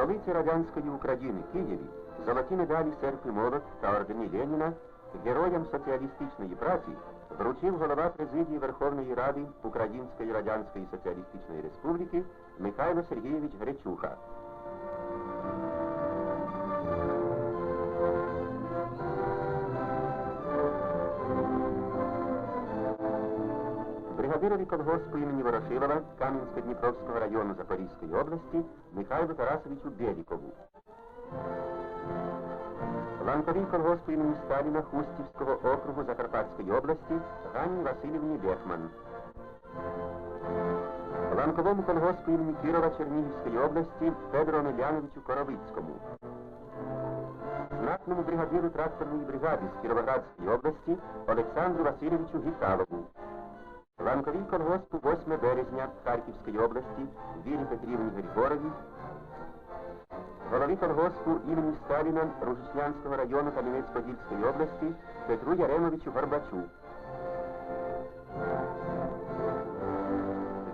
столиці радянської України Києві золоті медалі серп і молот та ордені Леніна героям соціалістичної праці вручив голова президії Верховної Ради Української Радянської Соціалістичної Республіки Михайло Сергійович Гречуха. Бригадирові колгоспу імені Ворошилова Кам'янсько-Дніпровського району Запорізької області Михайлу Тарасовичу Белікову. Ланковій колгоспу імені Сталіна Хустівського округу Закарпатської області Ганні Васильівні Бехман. Ланковому колгоспу імені Кірова Чернігівської області Федору Омеляновичу Коровицькому. Знатному бригадиру тракторної бригади з Кіровоградської області Олександру Васильовичу Гіталову. Ланковій колгоспу 8 березня Харківської області Вірі Петрівні Григоровій, голові колгоспу імені Сталіна Ружичнянського району Кам'янець-Подільської області Петру Яремовичу Горбачу.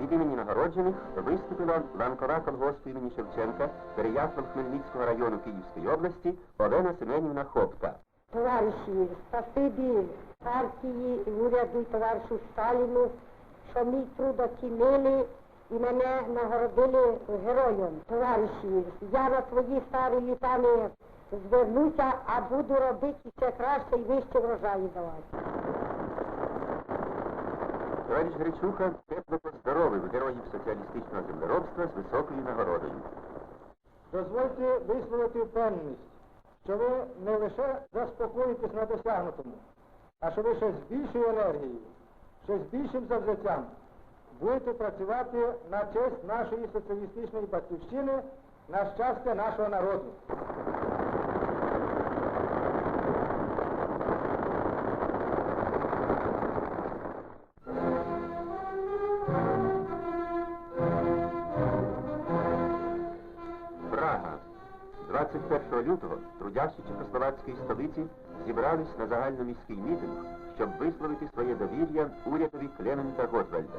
Від імені нагороджених виступила ланкова колгоспу імені Шевченка Переяслав Хмельницького району Київської області Олена Семенівна Хопка. Товариші, спасибі партії, уряду і товаришу Сталіну, що мій труд оцінили і мене нагородили героєм. Товариші, я на свої старі літани звернуся, а буду робити ще краще і вище врожаї давати. Товариш Гречуха тепло поздоровив героїв соціалістичного землеробства з високою нагородою. Дозвольте висловити впевненість, що ви не лише заспокоїтесь на досягнутому, а що ви ще з більшою енергією, ще з більшим завзяттям будете працювати на честь нашої соціалістичної батьківщини, на щастя нашого народу. 21 лютого трудящі Чехословацької столиці зібрались на загальноміський мітинг, щоб висловити своє довір'я урядові Клемента Готвальда.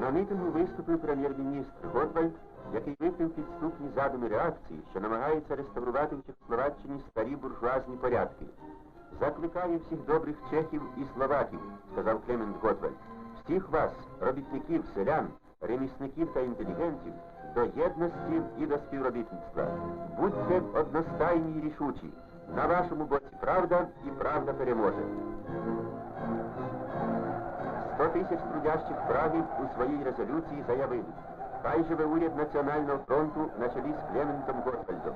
На мітингу виступив прем'єр-міністр Готвальд, який викрив підступні задуми реакції, що намагається реставрувати в Чехословаччині старі буржуазні порядки. Закликаю всіх добрих чехів і словаків, сказав Клемент Готвальд, всіх вас, робітників, селян, ремісників та інтелігентів, до єдності і до співробітництва. Будьте одностайні й рішучі. На вашому боці правда і правда переможе. 100 тисяч трудящих Праги у своїй резолюції заявили, хай живе уряд Національного фронту на чолі з Клементом Готвальдом,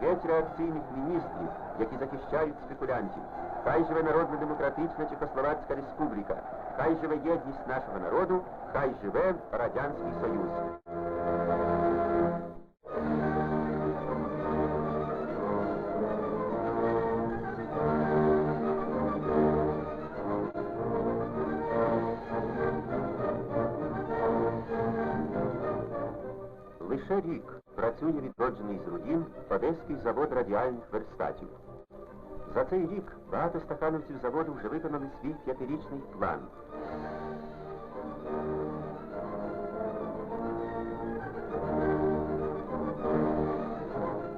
геть реакційних міністрів, які захищають спекулянтів, хай живе Народно-Демократична Чехословацька Республіка, хай живе єдність нашого народу, хай живе Радянський Союз. Лише рік працює відроджений з руїн Одеський завод радіальних верстатів. За цей рік багато стахановців заводу вже виконали свій п'ятирічний план.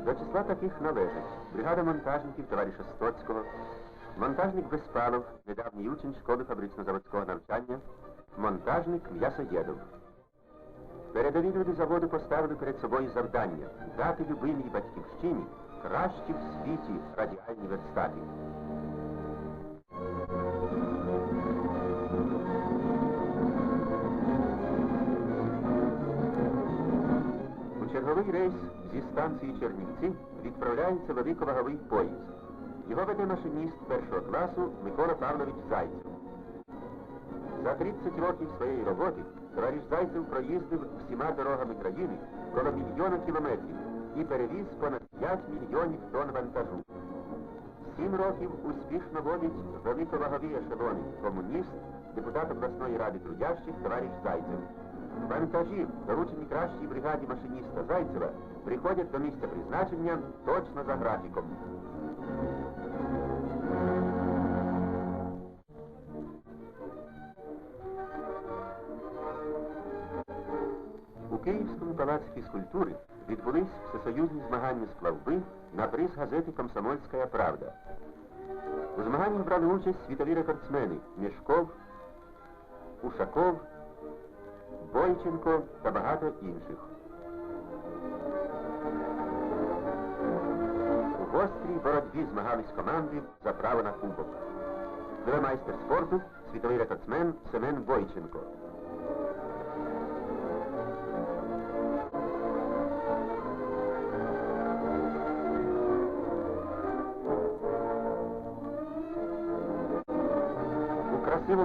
До числа таких належать бригада монтажників товариша Стоцького, монтажник Безпалов, недавній учень школи фабрично-заводського навчання, монтажник М'ясоєдов. Передові люди заводу поставили перед собою завдання дати любимій батьківщині кращі в світі радіальні верстати. У черговий рейс зі станції Чернівці відправляється великоваговий поїзд. Його веде машиніст першого класу Микола Павлович Зайцев. За 30 років своєї роботи товариш Зайцев проїздив всіма дорогами країни коло мільйона кілометрів і перевіз понад 5 мільйонів тонн вантажу. Сім років успішно водить великовагові ешелони комуніст, депутат обласної ради трудящих товариш Зайцев. Вантажі, доручені кращій бригаді машиніста Зайцева, приходять до місця призначення точно за графіком. Київському палаці фізкультури відбулись всесоюзні змагання з плавби на приз газети Комсомольська Правда. У змаганнях брали участь світові рекордсмени Мішков, Ушаков, Бойченко та багато інших. У гострій боротьбі змагались команди за право на кубок. Нове майстер спорту світовий рекордсмен Семен Бойченко.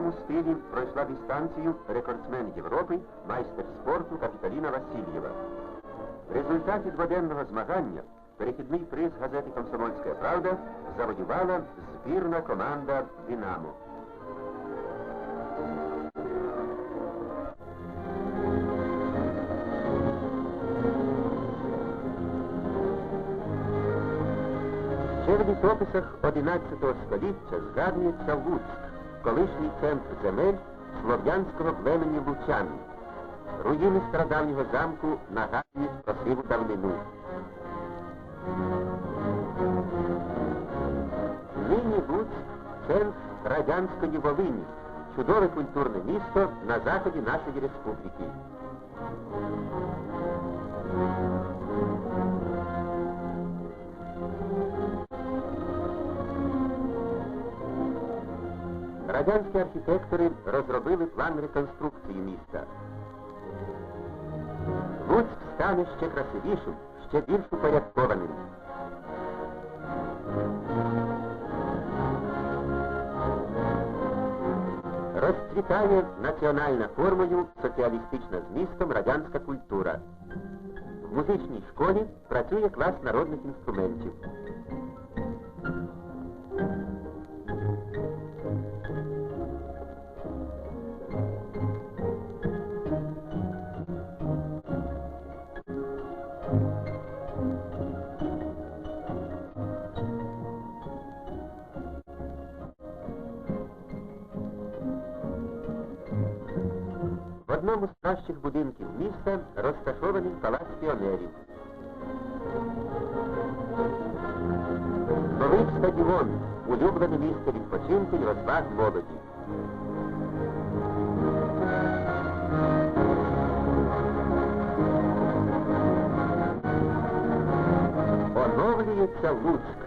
У красивому стилі пройшла дистанцію рекордсмен Європи, майстер спорту Капіталіна Васильєва. В результаті дводенного змагання перехідний приз газети Комсомольська Правда завоювала збірна команда Динамо. Ще в літописах XI століття згадується Луцьк, колишній центр земель слов'янського племені лучан. Руїни стародавнього замку нагадують про сиву давнину. Нині Луч – центр радянської Волині, чудове культурне місто на заході нашої республіки. Радянські архітектори розробили план реконструкції міста. Луцьк стане ще красивішим, ще більш упорядкованим. Розцвітає національна формою соціалістична змістом радянська культура. В музичній школі працює клас народних інструментів. Одному з кращих будинків міста розташований палац піонерів. Новий стадіон улюблене місце відпочинку і розваг молоді. Оновлюється Луцьк.